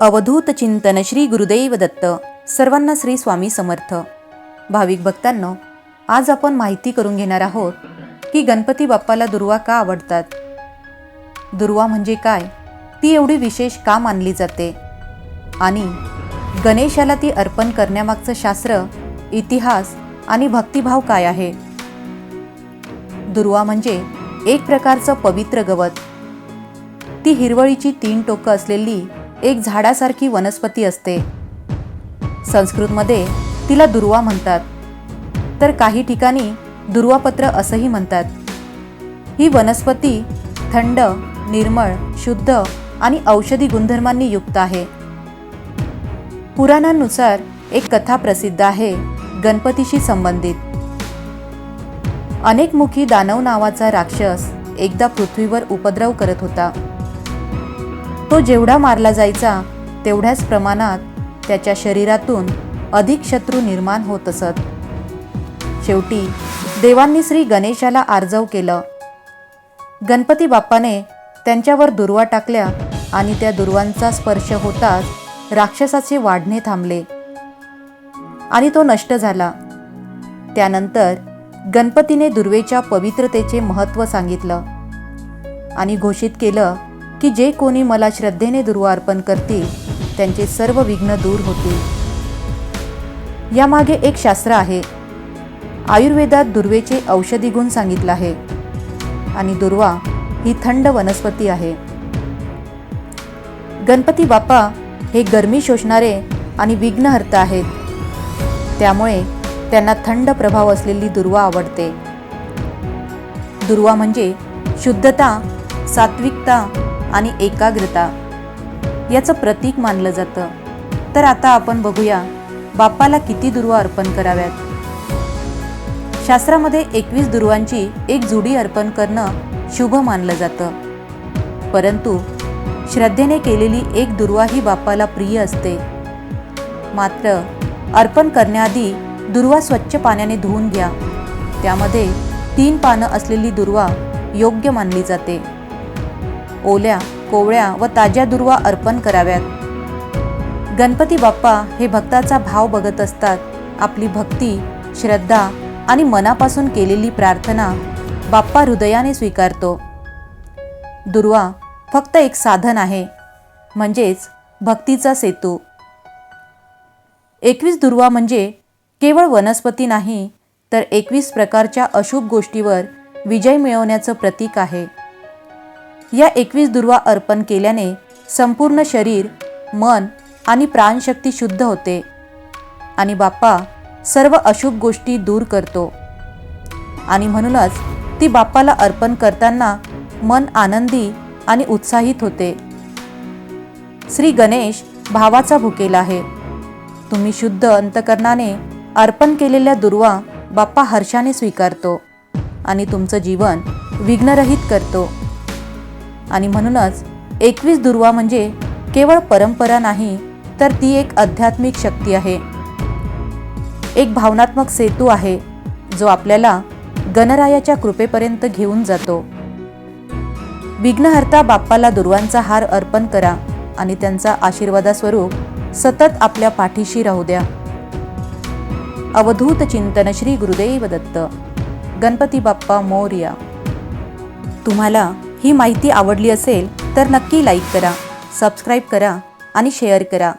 अवधूत चिंतन श्री गुरुदेव दत्त. सर्वांना श्री स्वामी समर्थ. भाविक भक्तांनो आज आपण माहिती करून घेणार आहोत की गणपती बाप्पाला दुर्वा का आवडतात? दुर्वा म्हणजे काय? ती एवढी विशेष का मानली जाते? आणि गणेशाला ती अर्पण करण्यामागचं शास्त्र इतिहास आणि भक्तिभाव काय आहे? दुर्वा म्हणजे एक प्रकारचं पवित्र गवत. ती हिरवळीची तीन टोकं असलेली एक झाडासारखी वनस्पती असते. संस्कृतमध्ये तिला दुर्वा म्हणतात. तर काही ठिकाणी दुर्वापत्र असंही म्हणतात. ही वनस्पती थंड निर्मळ शुद्ध आणि औषधी गुणधर्मांनी युक्त आहे. पुराणांनुसार एक कथा प्रसिद्ध आहे गणपतीशी संबंधित. अनेकमुखी दानव नावाचा राक्षस एकदा पृथ्वीवर उपद्रव करत होता. तो जेवढा मारला जायचा तेवढ्याच प्रमाणात त्याच्या शरीरातून अधिक शत्रू निर्माण होत असत. शेवटी देवांनी श्री गणेशाला आर्जव केलं. गणपती बाप्पाने त्यांच्यावर दुर्वा टाकल्या आणि त्या दुर्वांचा स्पर्श होताच राक्षसाचे वाढणे थांबले. आणि तो नष्ट झाला. त्यानंतर गणपतीने दुर्वेच्या पवित्रतेचे महत्त्व सांगितलं आणि घोषित केलं की जे कोणी मला श्रद्धेने दुर्वा अर्पण करतील त्यांचे सर्व विघ्न दूर होतील. यामागे एक शास्त्र आहे. आयुर्वेदात दुर्वेचे औषधी गुण सांगितलं आहे. आणि दुर्वा ही थंड वनस्पती आहे. गणपती बाप्पा हे गरमी शोषणारे आणि विघ्नहर्ता आहेत. त्यामुळे त्यांना थंड प्रभाव असलेली दुर्वा आवडते. दुर्वा म्हणजे शुद्धता सात्विकता आणि एकाग्रता याचं प्रतीक मानलं जातं. तर आता आपण बघूया बाप्पाला किती दुर्वा अर्पण कराव्यात. शास्त्रामध्ये एकवीस दुर्वांची एक जुडी अर्पण करणं शुभ मानलं जातं. परंतु श्रद्धेने केलेली एक दुर्वा ही बाप्पाला प्रिय असते. मात्र अर्पण करण्याआधी दुर्वा स्वच्छ पाण्याने धुवून घ्या. त्यामध्ये तीन पानं असलेली दुर्वा योग्य मानली जाते. ओल्या कोवळ्या व ताज्या दुर्वा अर्पण कराव्यात. गणपती बाप्पा हे भक्ताचा भाव बघत असतात. आपली भक्ती श्रद्धा आणि मनापासून केलेली प्रार्थना बाप्पा हृदयाने स्वीकारतो. दुर्वा फक्त एक साधन आहे म्हणजेच भक्तीचा सेतू. एकवीस दुर्वा म्हणजे केवळ वनस्पती नाही तर एकवीस प्रकारच्या अशुभ गोष्टीवर विजय मिळवण्याचं प्रतीक आहे. या एकवीस दुर्वा अर्पण केल्याने संपूर्ण शरीर मन आणि प्राणशक्ती शुद्ध होते. आणि बाप्पा सर्व अशुभ गोष्टी दूर करतो. आणि म्हणूनच ती बाप्पाला अर्पण करताना मन आनंदी आणि उत्साहित होते. श्री गणेश भावाचा भुकेला आहे. तुम्ही शुद्ध अंतकरणाने अर्पण केलेल्या दुर्वा बाप्पा हर्षाने स्वीकारतो आणि तुमचं जीवन विघ्नरहित करतो. आणि म्हणूनच एकवीस दुर्वा म्हणजे केवळ परंपरा नाही तर ती एक आध्यात्मिक शक्ती आहे. एक भावनात्मक सेतू आहे जो आपल्याला गणरायाच्या कृपेपर्यंत घेऊन जातो. विघ्नहर्ता बाप्पाला दुर्वांचा हार अर्पण करा आणि त्यांचा आशीर्वादास्वरूप सतत आपल्या पाठीशी राहू द्या. अवधूत चिंतन श्री गुरुदेव दत्त. गणपती बाप्पा मोर्या. तुम्हाला ही माहिती आवडली असेल तर नक्की लाईक करा सबस्क्राईब करा आणि शेअर करा.